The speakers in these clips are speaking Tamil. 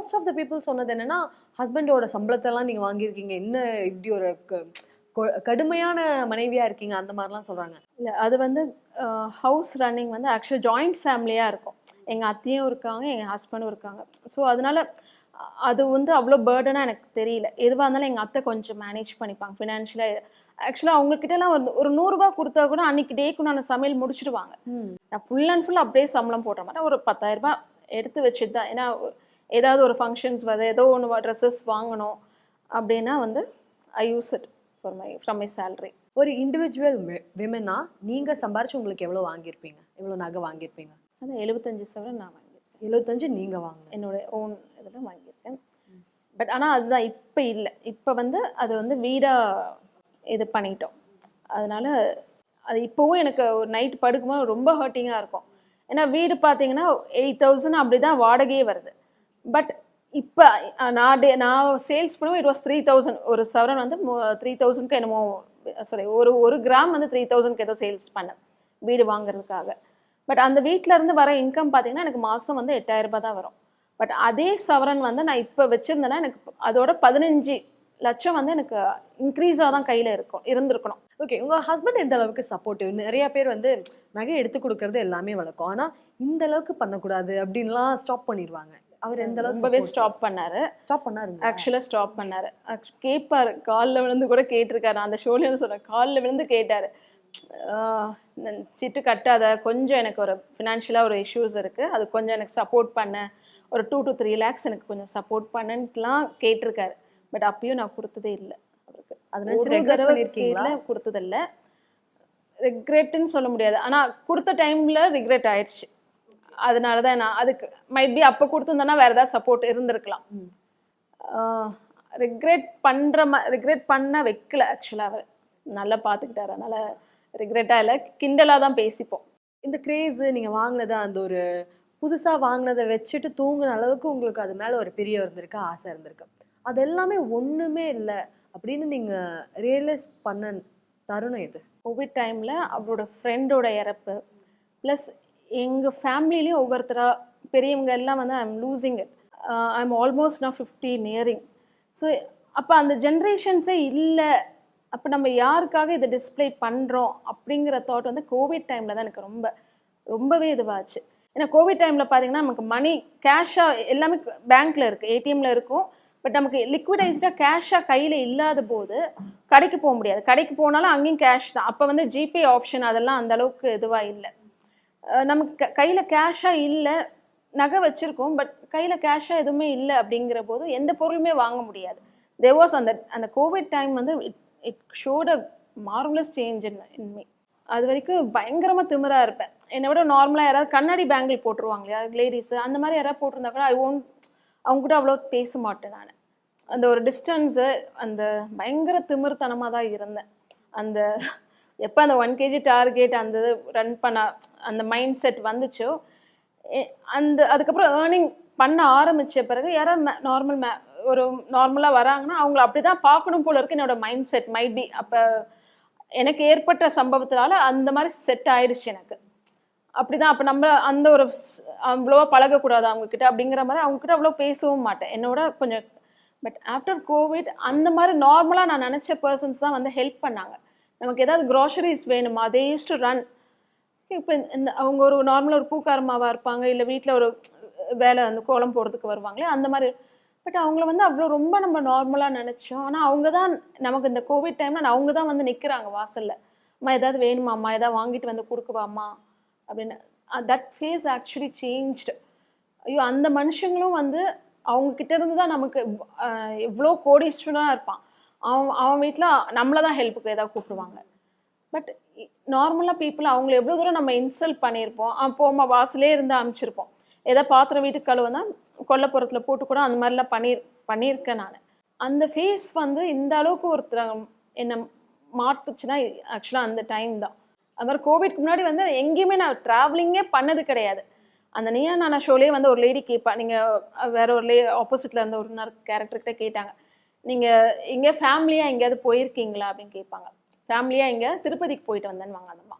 மோஸ்ட் ஆஃப் த பீப்புள் சொன்னது என்னன்னா ஹஸ்பண்டோட சம்பளத்தெல்லாம் நீங்க வாங்கியிருக்கீங்க. என்ன இப்படி ஒரு கடுமையான மனைவியா இருக்கீங்க அந்த மாதிரிலாம் சொல்றாங்க. இல்லை அது வந்து ஹவுஸ் ரன்னிங் வந்து ஆக்சுவலி ஜாயிண்ட் ஃபேமிலியாக இருக்கும். எங்கள் அத்தையும் இருக்காங்க எங்கள் ஹஸ்பண்டும் இருக்காங்க. ஸோ அதனால அது வந்து அவ்வளோ பேர்டனாக எனக்கு தெரியல. எதுவாக இருந்தாலும் எங்கள் அத்தை கொஞ்சம் மேனேஜ் பண்ணிப்பாங்க ஃபினான்ஷியலாக ஆக்சுவலாக அவங்கக்கிட்டலாம் ஒரு ஒரு நூறுரூபா கொடுத்தா கூட அன்னைக்கு டேக்கு நான் சமையல் முடிச்சிடுவாங்க. நான் ஃபுல் அண்ட் ஃபுல் அப்படியே சம்பளம் போடுற மாதிரி ஒரு பத்தாயிரம் ரூபாய் எடுத்து வச்சுட்டு தான் ஏன்னா ஏதாவது ஒரு ஃபங்க்ஷன்ஸ் வருது ஏதோ ஒன்று ட்ரெஸ்ஸஸ் வாங்கணும் அப்படின்னா வந்து I use it for my from my salary ஒரு இண்டிவிஜுவல் விமனா நீங்க சம்பாரிச்சு உங்களுக்கு எவ்வளவு வாங்கியிருப்பீங்க? எவ்வளவு நகை வாங்கியிருப்பீங்க? அதான் எழுபத்தஞ்சு சவரன் நான் வாங்கியிருக்கேன். எழுபத்தஞ்சு நீங்க வாங்கினேன் என்னோட ஓன் இதில் வாங்கியிருக்கேன். பட் ஆனால் அதுதான் இப்போ இல்லை. இப்போ வந்து அது வந்து வீடாக இது பண்ணிட்டோம். அதனால அது இப்போவும் எனக்கு ஒரு நைட் படுக்கும்போது ரொம்ப ஹர்ட்டிங்காக இருக்கும். ஏன்னா வீடு பார்த்தீங்கன்னா எயிட் தௌசண்ட் அப்படி தான் வாடகையே வருது. பட் இப்போ நான் டே நான் சேல்ஸ் பண்ணுவோம் இட் வாஸ் த்ரீ தௌசண்ட் ஒரு சவரன் வந்து த்ரீ தௌசண்ட்க்கு என்னமோ சாரி ஒரு ஒரு கிராம் வந்து த்ரீ தௌசண்ட்க்கு ஏதோ சேல்ஸ் பண்ணேன் வீடு வாங்குறதுக்காக. பட் அந்த வீட்டிலேருந்து வர இன்கம் பார்த்தீங்கன்னா எனக்கு மாதம் வந்து எட்டாயிரம் தான் வரும். பட் அதே சவரன் வந்து நான் இப்போ வச்சுருந்தேன்னா எனக்கு அதோட பதினஞ்சு லட்சம் வந்து எனக்கு இன்க்ரீஸாக தான் கையில் இருக்கும் இருந்திருக்கணும். ஓகே உங்கள் ஹஸ்பண்ட் எந்த அளவுக்கு சப்போர்ட்டிவ் நிறைய பேர் வந்து நகை எடுத்து கொடுக்கறது எல்லாமே வழக்கம். ஆனால் இந்த அளவுக்கு பண்ணக்கூடாது அப்படின்லாம் ஸ்டாப் பண்ணிடுவாங்க அவர் எந்த அளவுக்கு ரொம்பவே ஸ்டாப் பண்ணாரு. ஸ்டாப் பண்ணாருங்க. ஆக்சுவலாக ஸ்டாப் பண்ணாரு. கேட்பாரு காலில் விழுந்து கூட கேட்டிருக்காரு. அந்த ஷோலேருந்து சொல்கிறேன் காலில் விழுந்து கேட்டாரு. சிட்டு கட்டாத கொஞ்சம் எனக்கு ஒரு ஃபினான்ஷியலாக ஒரு இஷ்யூஸ் இருக்குது அது கொஞ்சம் எனக்கு சப்போர்ட் பண்ண. ஒரு டூ to த்ரீ லேக்ஸ் எனக்கு கொஞ்சம் சப்போர்ட் பண்ணுன்ட்டுலாம் கேட்டிருக்காரு. பட் அப்பயும் நான் கொடுத்ததே இல்லை. அவருக்கு. அதை நினைச்சு ஒரு regret தடவை? கேட்கல, கொடுத்ததில்ல. ரிக்ரெட்டுன்னு சொல்ல முடியாது. ஆனால் கொடுத்த டைமில் ரிக்ரெட் ஆயிடுச்சு. அதனால தான் நான் அதுக்கு மைட் பி அப்போ கொடுத்துருந்தேன்னா வேறு ஏதாவது சப்போர்ட் இருந்திருக்கலாம். ரிக்ரெட் பண்ணுற மா ரிக்ரெட் பண்ண வைக்கல ஆக்சுவலாக அவர். நல்லா பார்த்துக்கிட்டாரு அதனால ரிக்ரெட்டாக இல்லை. கிண்டலாக தான் பேசிப்போம். இந்த கிரேஸ் நீங்க வாங்கினது அந்த ஒரு புதுசா வாங்கினதை வச்சுட்டு தூங்குன அளவுக்கு உங்களுக்கு அது மேல ஒரு பெரிய இருந்திருக்கு ஆசை இருந்திருக்கு. அது எல்லாமே ஒண்ணுமே இல்லை அப்படின்னு நீங்க ரியலைஸ் பண்ண தருணம் இது. கோவிட் டைமில் அவரோட ஃப்ரெண்டோட இறப்பு ப்ளஸ் எங்கள் ஃபேமிலிலையும் ஒவ்வொருத்தராக பெரியவங்க எல்லாம் வந்து I'm losing it I'm almost நான் ஃபிஃப்டி நியரிங் ஸோ அப்போ அந்த ஜென்ரேஷன்ஸே இல்லை. அப்போ நம்ம யாருக்காக இதை டிஸ்ப்ளே பண்ணுறோம் அப்படிங்கிற தாட் வந்து கோவிட் டைமில் தான் எனக்கு ரொம்ப ரொம்பவே இதுவாச்சு. ஏன்னா கோவிட் டைமில் பார்த்தீங்கன்னா நமக்கு மணி கேஷாக எல்லாமே பேங்க்கில் இருக்குது ஏடிஎம்மில் இருக்கும். பட் நமக்கு லிக்விடைஸ்டாக கேஷாக கையில் இல்லாத போது கடைக்கு போக முடியாது. கடைக்கு போனாலும் அங்கேயும் கேஷ் தான். அப்போ வந்து ஜிபே ஆப்ஷன் அதெல்லாம் அந்த அளவுக்கு இதுவாக இல்லை. நமக்கு கையில் கேஷாக இல்லை நகை வச்சுருக்கோம் பட் கையில் கேஷாக எதுவுமே இல்லை அப்படிங்கிற போது எந்த பொருளுமே வாங்க முடியாது. தே வாஸ் அந்த அந்த கோவிட் டைம் வந்து it it showed a marvellous change in இன்மை அது வரைக்கும் பயங்கரமாக திமிராக இருப்பேன். என்னை விட நார்மலாக யாராவது கண்ணாடி பேங்கிள் போட்டுருவாங்க இல்லையா? லேடிஸ் அந்த மாதிரி யாராவது போட்டிருந்தா கூட ஐ ஓன்ட் அவங்க கூட அவ்வளோ பேச மாட்டேன் நான். அந்த ஒரு டிஸ்டன்ஸு அந்த பயங்கர திமிர்த்தனமாக தான் இருந்தேன். அந்த எப்போ அந்த ஒன் கேஜி டார்கெட் அந்த இது ரன் பண்ண அந்த மைண்ட் செட் வந்துச்சோ எ- அந்த அதுக்கப்புறம் ஏர்னிங் பண்ண ஆரம்பித்த பிறகு யாராவது நார்மல் மே ஒரு நார்மலாக வராங்கன்னா அவங்கள அப்படி தான் பார்க்கணும் போல இருக்கு என்னோட மைண்ட் செட் மைட் பி அப்போ எனக்கு ஏற்பட்ட சம்பவத்தினால அந்த மாதிரி செட் ஆயிடுச்சு எனக்கு. அப்படி தான் அப்போ நம்ம அந்த ஒரு அவ்வளோவா பழகக்கூடாது அவங்கக்கிட்ட அப்படிங்கிற மாதிரி அவங்கக்கிட்ட அவ்வளோ பேசவும் மாட்டேன். என்னோட கொஞ்சம் பட் ஆஃப்டர் கோவிட் அந்த மாதிரி நார்மலாக நான் நினச்ச பர்சன்ஸ் தான் வந்து ஹெல்ப் பண்ணாங்க. நமக்கு ஏதாவது க்ராசரிஸ் வேணுமா? அதே யூஸ் டு ரன் இப்போ இந்த அவங்க ஒரு நார்மலாக ஒரு பூக்காரமாவாக இருப்பாங்க இல்லை வீட்டில் ஒரு வேலை அந்த கோலம் போடுறதுக்கு வருவாங்களே அந்த மாதிரி. பட் அவங்கள வந்து அவ்வளோ ரொம்ப நம்ம நார்மலாக நினச்சோம். ஆனால் அவங்க தான் நமக்கு இந்த கோவிட் டைமில் அவங்க தான் வந்து நிற்கிறாங்க வாசலில். அம்மா ஏதாவது வேணுமா? அம்மா ஏதாவது வாங்கிட்டு வந்து கொடுக்குவாம்மா அப்படின்னு. தட் ஃபேஸ் ஆக்சுவலி சேஞ்ச்டு ஐயோ அந்த மனுஷங்களும் வந்து அவங்கக்கிட்ட இருந்து தான் நமக்கு எவ்வளோ கோடீஸ்வரனாக இருப்பான். அவன் அவன் வீட்டில் நம்மளை தான் ஹெல்ப்புக்கு ஏதாவது கூப்பிடுவாங்க. பட் நார்மலாக பீப்புள் அவங்கள எவ்வளோ தூரம் நம்ம இன்சல்ட் பண்ணியிருப்போம் போமா வாசலே இருந்து அமைச்சிருப்போம். ஏதோ பாத்திரம் வீட்டுக்கு கழுவுனா கொல்லப்புறத்தில் போட்டு கூட அந்த மாதிரிலாம் பண்ணி பண்ணியிருக்கேன் நான். அந்த ஃபேஸ் வந்து இந்த அளவுக்கு ஒருத்தர் என்னை மாட்டுச்சுன்னா ஆக்சுவலாக அந்த டைம் தான். அது மாதிரி கோவிட்க்கு முன்னாடி வந்து எங்கேயுமே நான் ட்ராவலிங்கே பண்ணது கிடையாது. அந்த நீயா நான் ஷோலேயே வந்து ஒரு லேடி கேட்பா நீங்கள் வேற ஒரு லே ஆப்போசிட்டில் இருந்த ஒரு கேரக்டர்கிட்ட கேட்டாங்க. நீங்கள் எங்கே ஃபேமிலியாக எங்கேயாவது போயிருக்கீங்களா அப்படின்னு கேட்பாங்க. ஃபேமிலியாக எங்கே? திருப்பதிக்கு போயிட்டு வந்தேன்னு அந்த அம்மா.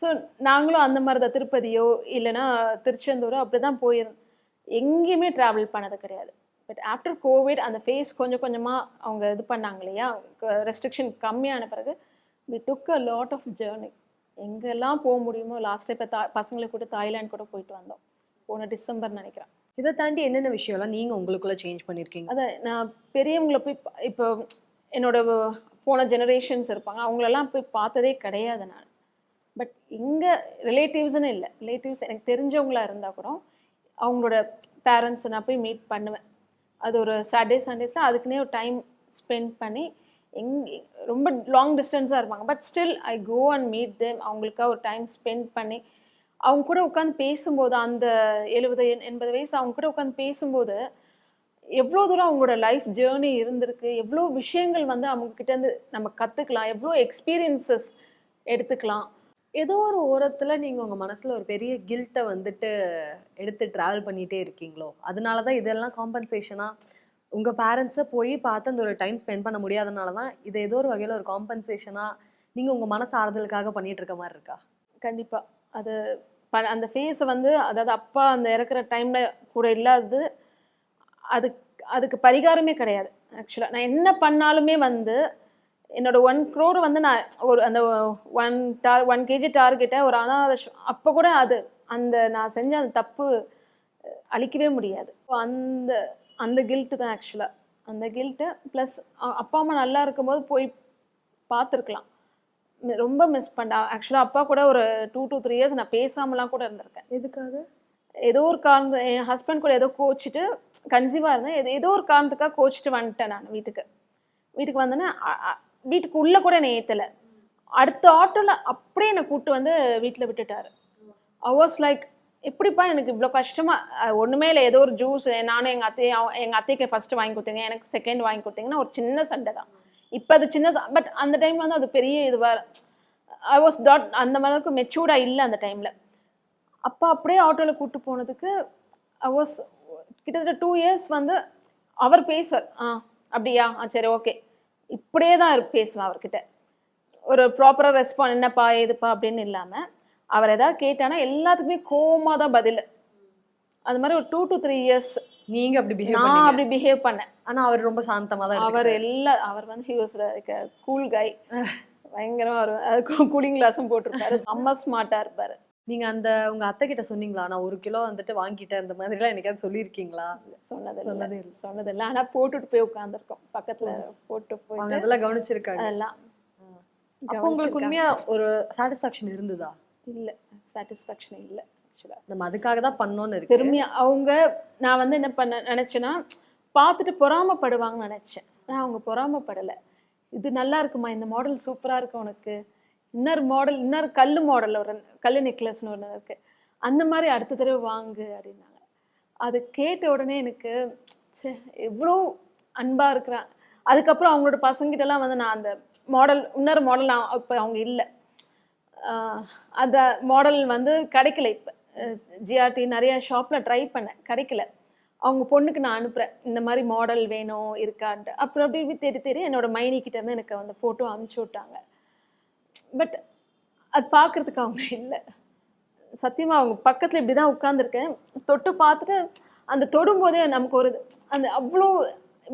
ஸோ நாங்களும் அந்த மாதிரி தான் திருப்பதியோ இல்லைன்னா திருச்செந்தூரோ அப்படி தான் போயிருந்தோம் எங்கேயுமே ட்ராவல் பண்ணது கிடையாது. பட் ஆஃப்டர் கோவிட் அந்த ஃபேஸ் கொஞ்சம் கொஞ்சமாக அவங்க இது பண்ணாங்க இல்லையா? ரெஸ்ட்ரிக்ஷன் கம்மியான பிறகு we took a lot of journey எங்கெல்லாம் போக முடியுமோ லாஸ்ட் இப்போ தா பசங்களை கூட தாய்லாந்து கூட போயிட்டு வந்தோம். போன டிசம்பர் நினைக்கிறேன். இதை தாண்டி என்னென்ன விஷயம்லாம் நீங்கள் உங்களுக்குள்ள சேஞ்ச் பண்ணியிருக்கீங்க அதை நான் பெரியவங்களை போய் இப்போ என்னோட போன ஜெனரேஷன்ஸ் இருப்பாங்க அவங்களெல்லாம் போய் பார்த்ததே கிடையாது நான். பட் இங்கே ரிலேட்டிவ்ஸ்னு இல்லை. ரிலேட்டிவ்ஸ் எனக்கு தெரிஞ்சவங்களாக இருந்தால் கூட அவங்களோட பேரண்ட்ஸை நான் போய் மீட் பண்ணுவேன். அது ஒரு சாட்டர்டே சண்டேஸில் அதுக்குன்னே ஒரு டைம் ஸ்பெண்ட் பண்ணி எங் ரொம்ப லாங் டிஸ்டன்ஸாக இருப்பாங்க. But still I go and meet them அவங்களுக்காக ஒரு டைம் ஸ்பெண்ட் பண்ணி அவங்க கூட உட்காந்து பேசும்போது அந்த எழுபது எண்- எண்பது வயசு அவங்க கூட உட்காந்து பேசும்போது எவ்வளோ தூரம் அவங்களோட லைஃப் ஜேர்னி இருந்திருக்கு எவ்வளோ விஷயங்கள் வந்து அவங்க இருந்து நம்ம கற்றுக்கலாம் எவ்வளோ எக்ஸ்பீரியன்சஸ் எடுத்துக்கலாம். ஏதோ ஒரு ஓரத்தில் நீங்கள் உங்கள் மனசில் ஒரு பெரிய கில்ட்டை வந்துட்டு எடுத்து ட்ராவல் பண்ணிகிட்டே இருக்கீங்களோ? அதனால தான் இதெல்லாம் காம்பன்சேஷனாக உங்கள் பேரண்ட்ஸை போய் பார்த்து அந்த ஒரு டைம் ஸ்பெண்ட் பண்ண முடியாதனால தான் இது ஏதோ ஒரு வகையில் ஒரு காம்பன்சேஷனாக நீங்கள் உங்கள் மனசு ஆறுதலுக்காக பண்ணிகிட்டு இருக்க மாதிரி இருக்கா? கண்டிப்பாக அது ப அந்த ஃபேஸை வந்து அதாவது அப்பா அந்த இறக்குற டைமில் கூட இல்லாதது அதுக்கு அதுக்கு பரிகாரமே கிடையாது. ஆக்சுவலாக நான் என்ன பண்ணாலுமே வந்து என்னோட ஒன் க்ரோர் வந்து நான் ஒரு அந்த ஒன் டார் ஒன் கேஜி டார்கெட்டை ஒரு அனாத அப்போ கூட அது அந்த நான் செஞ்ச அந்த தப்பு அழிக்கவே முடியாது. அந்த அந்த கில்ட்டு தான் ஆக்சுவலாக அந்த கில்ட்டு ப்ளஸ் அப்பா அம்மா நல்லா இருக்கும்போது போய் பார்த்துருக்கலாம். ரொம்ப மிஸ் பண்ண ஆக்சுவலாக அப்பா கூட ஒரு டூ to த்ரீ இயர்ஸ் நான் பேசாமலாம் கூட இருந்திருக்கேன். எதுக்காக? ஏதோ ஒரு காரணம் என் ஹஸ்பண்ட் கூட ஏதோ கோச்சிட்டு கன்சீவாக இருந்தேன். ஏதோ ஒரு காரணத்துக்காக கோச்சிட்டு வந்துட்டேன் நான் வீட்டுக்கு. வீட்டுக்கு வந்தோன்னே வீட்டுக்கு உள்ளே கூட என்னை ஏற்றலை அடுத்த ஆட்டோவில் அப்படியே என்னை கூப்பிட்டு வந்து வீட்டில் விட்டுட்டாரு. ஐ வாஸ் லைக் எப்படிப்பா எனக்கு இவ்வளோ கஷ்டமாக ஒன்றுமே இல்லை. ஏதோ ஒரு ஜூஸ் நானும் எங்கள் அத்தையும் எங்கள் அத்தைக்கு ஃபஸ்ட்டு வாங்கி கொடுத்தீங்க எனக்கு செகண்ட் வாங்கி கொடுத்தீங்கன்னா ஒரு சின்ன சண்டை தான். இப்போ அது சின்ன பட் அந்த டைம் வந்து அது பெரிய இதுவாக ஐ வாஸ் டாட் அந்த அளவுக்கு மெச்சூர்டாக இல்லை அந்த டைமில் அப்போ அப்படியே ஆட்டோவில் கூட்டு போனதுக்கு ஐ வாஸ் கிட்டத்தட்ட டூ இயர்ஸ் வந்து அவர் பேசுவார் ஆ அப்படியா? ஆ சரி ஓகே இப்படியே தான் இரு- பேசுவேன் அவர்கிட்ட. ஒரு ப்ராப்பராக ரெஸ்பாண்ட் என்னப்பா ஏதுப்பா அப்படின்னு இல்லாமல் அவர் எதாவது கேட்டானா எல்லாத்துக்குமே கோமாக தான் பதில். அது மாதிரி ஒரு டூ டு த்ரீ இயர்ஸ் நீங்க அப்படி பிஹேவ் நான் அப்படி பிஹேவ் பண்ணேன். ஆனா அவர் ரொம்ப சாந்தமா தான் அவர் எல்லா அவர் வந்து ஹி வாஸ் கூல் கை பயங்கரமா வரும் கூலிங் கிளாஸும் போட்டிருப்பாரு. செம்ம ஸ்மார்ட்டா இருப்பாரு. நீங்க அந்த உங்க அத்தை கிட்ட சொன்னீங்களா? நான் ஒரு கிலோ வந்துட்டு வாங்கிட்டேன் இந்த மாதிரி எல்லாம் எனக்காவது சொல்லியிருக்கீங்களா? சொன்னது சொன்னதே இல்லை. சொன்னது இல்லை ஆனா போட்டுட்டு போய் உட்காந்துருக்கோம் பக்கத்துல போட்டு போயிட்டு அதெல்லாம் கவனிச்சிருக்காங்க. அதெல்லாம் அப்போ உங்களுக்கு உண்மையா ஒரு சாட்டிஸ்பாக்சன் இருந்ததா? இல்ல. சாட்டிஸ்ஃபேக்ஷன் இல்ல. ஆக்சுவலாக நம்ம அதுக்காக தான் பண்ணோம்னு இருக்கு. பெருமையா அவங்க நான் வந்து என்ன பண்ண நினச்சேன்னா பார்த்துட்டு பொறாமப்படுவாங்கன்னு நினச்சேன். ஆனால் அவங்க பொறாமப்படலை. இது நல்லா இருக்குமா? இந்த மாடல் சூப்பராக இருக்கு உனக்கு? இன்னொரு மாடல் இன்னொரு கல் மாடல் ஒரு கல் நெக்லஸ்னு ஒன்று இருக்குது அந்த மாதிரி அடுத்த தடவை வாங்கு அப்படின்னாங்க. அது கேட்ட உடனே எனக்கு சே எவ்வளோ அன்பாக இருக்கிறான் அதுக்கப்புறம் அவங்களோட பசங்கிட்டலாம் வந்து நான் அந்த மாடல் இன்னொரு மாடல் நான் இப்போ அவங்க இல்லை. அந்த மாடல் வந்து கிடைக்கல இப்போ. ஜிஆர்டி நிறைய ஷாப்பில் ட்ரை பண்ணேன். கிடைக்கல. அவங்க பொண்ணுக்கு நான் அனுப்புகிறேன் இந்த மாதிரி மாடல் வேணும் இருக்கான்ட்டு. அப்புறம் அப்படி இப்படி தேடி தேடி என்னோட மைனி எனக்கு அந்த ஃபோட்டோ அனுப்பிச்சி விட்டாங்க. பட் அது பார்க்கறதுக்கு அவங்க இல்லை. சத்தியமாக அவங்க பக்கத்தில் இப்படி தான் உட்காந்துருக்கேன் தொட்டு பார்த்துட்டு அந்த தொடும்போதே நமக்கு ஒரு அந்த அவ்வளோ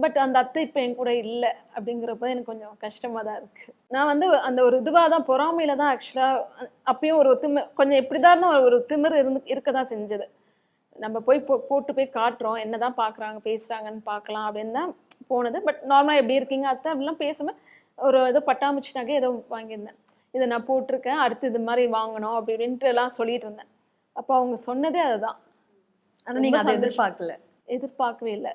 பட் அந்த அத்தை இப்போ என் கூட இல்லை அப்படிங்கிறப்ப எனக்கு கொஞ்சம் கஷ்டமாக தான் இருக்குது நான் வந்து அந்த ஒரு இதுவாக தான் பொறாமையில் தான் ஆக்சுவலாக அப்பயும் ஒரு திமிர் கொஞ்சம் எப்படி தான் ஒரு திமிர் இருந்து இருக்க தான் செஞ்சது. நம்ம போய் போ போட்டு போய் காட்டுறோம் என்ன தான் பார்க்குறாங்க பேசுகிறாங்கன்னு பார்க்கலாம் அப்படின்னு தான் போனது. பட் நார்மலாக எப்படி இருக்கீங்க அத்தை அப்படிலாம் பேசாமல் ஒரு ஏதோ பட்டாம்பூச்சி நகை ஏதோ வாங்கியிருந்தேன். இதை நான் போட்டிருக்கேன் அடுத்து இது மாதிரி வாங்கணும் அப்படி இப்படின்ட்டு எல்லாம் சொல்லிட்டு இருந்தேன். அப்போ அவங்க சொன்னதே அதுதான். ஆனா நீங்க ரொம்ப அதை சந்தோஷம். எதிர்பார்க்கல எதிர்பார்க்கவே இல்லை.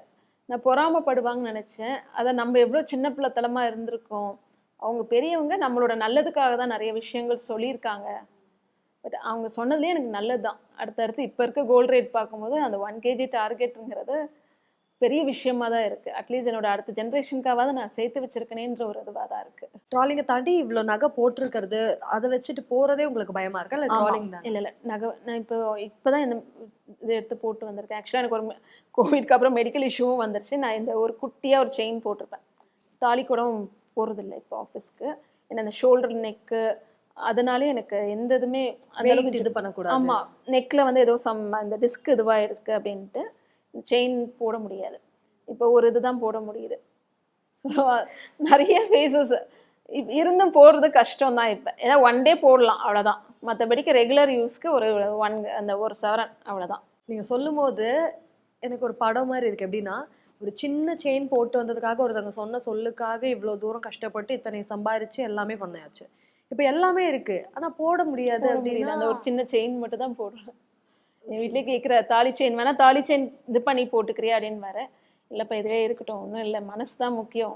நான் பொறாமப்படுவாங்கன்னு நினச்சேன். அதை நம்ம எவ்வளோ சின்ன பிள்ளைத்தனமா இருந்திருக்கோம். அவங்க பெரியவங்க நம்மளோட நல்லதுக்காக தான் நிறைய விஷயங்கள் சொல்லியிருக்காங்க. பட் அவங்க சொன்னதுலேயே எனக்கு நல்லது தான் அடுத்தடுத்து இப்போ இருக்க கோல்ட் ரேட் பார்க்கும்போது அந்த ஒன் கேஜி டார்கெட்டுங்கிறது பெரிய விஷயமா தான் இருக்குது அட்லீஸ்ட் என்னோட அடுத்த ஜென்ரேஷனுக்காவது நான் சேர்த்து வச்சிருக்கேனேன்ற ஒரு இதுவாக தான் இருக்குது ட்ராலிங்க தாண்டி இவ்வளவு நகை போட்டிருக்கிறது அதை வச்சுட்டு போறதே உங்களுக்கு பயமா இருக்கா? இல்ல ட்ராலிங் தான்? இல்லை இல்லை. நகை நான் இப்போ இப்போ தான் இந்த இது எடுத்து போட்டு வந்திருக்கேன். ஆக்சுவலாக எனக்கு ஒரு கோவிட்க்கு அப்புறம் மெடிக்கல் இஷ்யூவும் வந்துருச்சு. நான் இந்த ஒரு குட்டியாக ஒரு செயின் போட்டிருப்பேன். தாலி கூட போகிறதில்ல இப்போ ஆஃபீஸ்க்கு ஏன்னா அந்த ஷோல்டர் நெக்கு அதனாலே எனக்கு எந்த இதுவுமே அந்த அளவுக்கு இது பண்ணக்கூடாது. ஆமா. நெக்ல வந்து ஏதோ சம் அந்த டிஸ்க் இதுவா இருக்கு அப்படின்ட்டு. செயின் போட முடியாது. இப்போ ஒரு இதுதான் போட முடியுது. ஸோ நிறைய ஃபேஸஸ் இருந்தும் போடுறது கஷ்டம் தான் இப்போ. ஏன்னா ஒன் டே போடலாம் அவ்வளோதான் மற்றபடிக்கு ரெகுலர் யூஸ்க்கு ஒரு ஒன் அந்த ஒரு சவரன் அவ்வளோதான் நீங்க சொல்லும்போது எனக்கு ஒரு படம் மாதிரி இருக்கு. எப்படின்னா ஒரு சின்ன செயின் போட்டு வந்ததுக்காக ஒருத்தவங்க சொன்ன சொல்லுக்காக இவ்வளவு தூரம் கஷ்டப்பட்டு இத்தனை சம்பாரிச்சு எல்லாமே பண்ணியாச்சு இப்போ எல்லாமே இருக்கு. ஆனா போட முடியாது போட அப்படின்னா அந்த ஒரு சின்ன செயின் மட்டும் தான் போடுறேன். என் வீட்டிலே கேட்குற தாலி செயின் வேணால் தாலி செயின் இது பண்ணி போட்டுக்கிறியா அப்படின்னு வர இல்லைப்பா இதுவே இருக்கட்டும் ஒன்றும் இல்லை மனசு தான் முக்கியம்.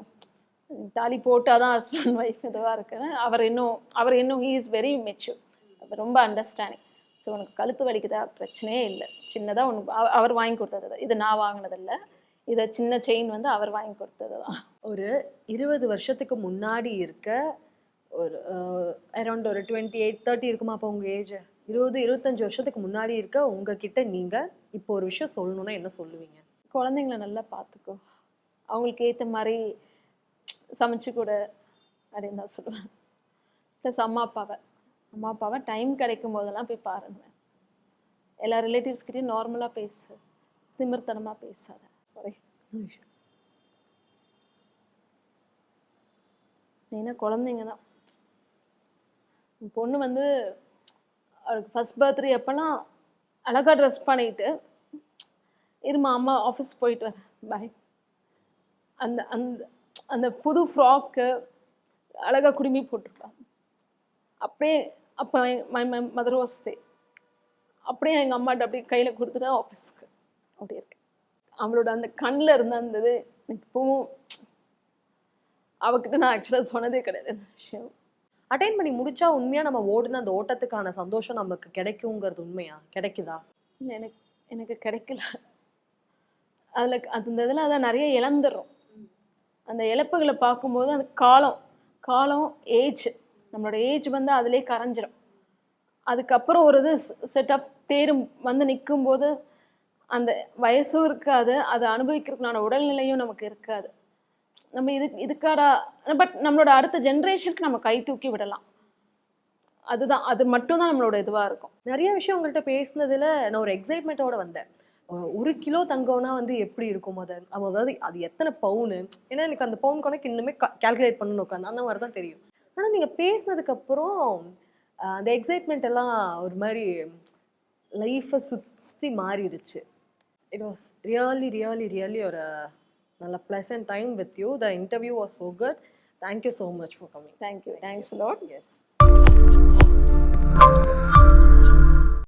தாலி போட்டால் தான் ஹஸ்பண்ட் ஒய்ஃப் இதுவாக இருக்குன்னு. அவர் இன்னும் அவர் இன்னும் ஹீ இஸ் வெரி மெச்சூர் அவர் ரொம்ப அண்டர்ஸ்டாண்டிங் ஸோ உனக்கு கழுத்து வலிக்குதா? பிரச்சனையே இல்லை. சின்னதாக ஒன்று அவர் வாங்கி கொடுத்தது தான். இது நான் வாங்கினதில்ல. இதை சின்ன செயின் வந்து அவர் வாங்கி கொடுத்தது தான் ஒரு இருபது வருஷத்துக்கு முன்னாடி இருக்க ஒரு அரௌண்ட் ஒரு டுவெண்ட்டி எயிட் தேர்ட்டி இருக்குமா அப்போ உங்க ஏஜ் இருபது இருபத்தஞ்சு வருஷத்துக்கு முன்னாடி இருக்க உங்ககிட்ட நீங்க இப்போ ஒரு விஷயம் சொல்லணும்னா என்ன சொல்லுவீங்க? குழந்தைங்கள நல்லா பார்த்துக்கோ அவங்களுக்கு ஏற்ற மாதிரி சமைச்சு கொடு அப்படின்னு தான் சொல்லுவேன். ப்ளஸ் அம்மா அப்பாவை. அம்மா அப்பாவை டைம் கிடைக்கும் போதெல்லாம் போய் பாருங்க. எல்லா ரிலேட்டிவ்ஸ்கிட்டையும் நார்மலாக பேசு. திமிர்த்தனமாக பேசாத. சாரி மெயினாக குழந்தைங்க தான் பொண்ணு வந்து அவளுக்கு ஃபர்ஸ்ட் பர்த்டே அப்போல்லாம் அழகாக ட்ரெஸ் பண்ணிட்டு இருமா அம்மா ஆஃபீஸ் போயிட்டு வரேன். பாய் அந்த அந்த அந்த புது ஃப்ராக்கு அழகாக குடுமி போட்டிருப்பான் அப்படியே அப்போ மை மை மதர் வாஸ்தே அப்படியே எங்கள் அம்மாட்ட அப்படியே கையில் கொடுத்துட்டேன் ஆஃபீஸ்க்கு அப்படி இருக்கேன் அவளோட அந்த கண்ணில் இருந்த அந்த இது எனக்கு இப்பவும் அவகிட்ட நான் ஆக்சுவலாக சொன்னதே கிடையாது. விஷயம் அட்டைன் பண்ணி முடிச்சா உண்மையா நம்ம ஓடுன அந்த ஓட்டத்துக்கான சந்தோஷம் நமக்கு கிடைக்குங்கிறது உண்மையா? கிடைக்குதா? எனக்கு எனக்கு கிடைக்கல. அதில் அந்த இதில் அதான் நிறைய இழந்துடுறோம் அந்த இழப்புகளை பார்க்கும்போது அந்த காலம் காலம் ஏஜ் நம்மளோட ஏஜ் வந்து அதிலே கரைஞ்சிரும். அதுக்கப்புறம் ஒரு இது செட் தேரும் தேடும் வந்து நிற்கும்போது அந்த வயசும் இருக்காது அதை அனுபவிக்கிறதுக்கான உடல்நிலையும் நமக்கு இருக்காது. நம்ம இது இதுக்காடா பட் நம்மளோட அடுத்த ஜென்ரேஷனுக்கு நம்ம கை தூக்கி விடலாம். அதுதான் அது மட்டும் தான் நம்மளோட இதுவாக இருக்கும். நிறைய விஷயம் உங்கள்கிட்ட பேசுனதில் நான் ஒரு எக்ஸைட்மெண்ட்டோட வந்தேன். ஒரு கிலோ தங்கம்னா வந்து எப்படி இருக்கும் அது? அதாவது அது எத்தனை பவுனு ஏன்னா எனக்கு அந்த பவுன் கணக்கு இன்னுமே கால்குலேட் பண்ணணும் உட்காந்து அந்த மாதிரி தான் தெரியும். ஆனால் நீங்கள் பேசினதுக்கப்புறம் அந்த எக்ஸைட்மெண்ட் எல்லாம் ஒரு மாதிரி லைஃப்பை சுற்றி மாறிடுச்சு. It was really really really ஒரு நல்ல pleasant time with you the interview was so good thank you so much for coming thank you thanks lot yes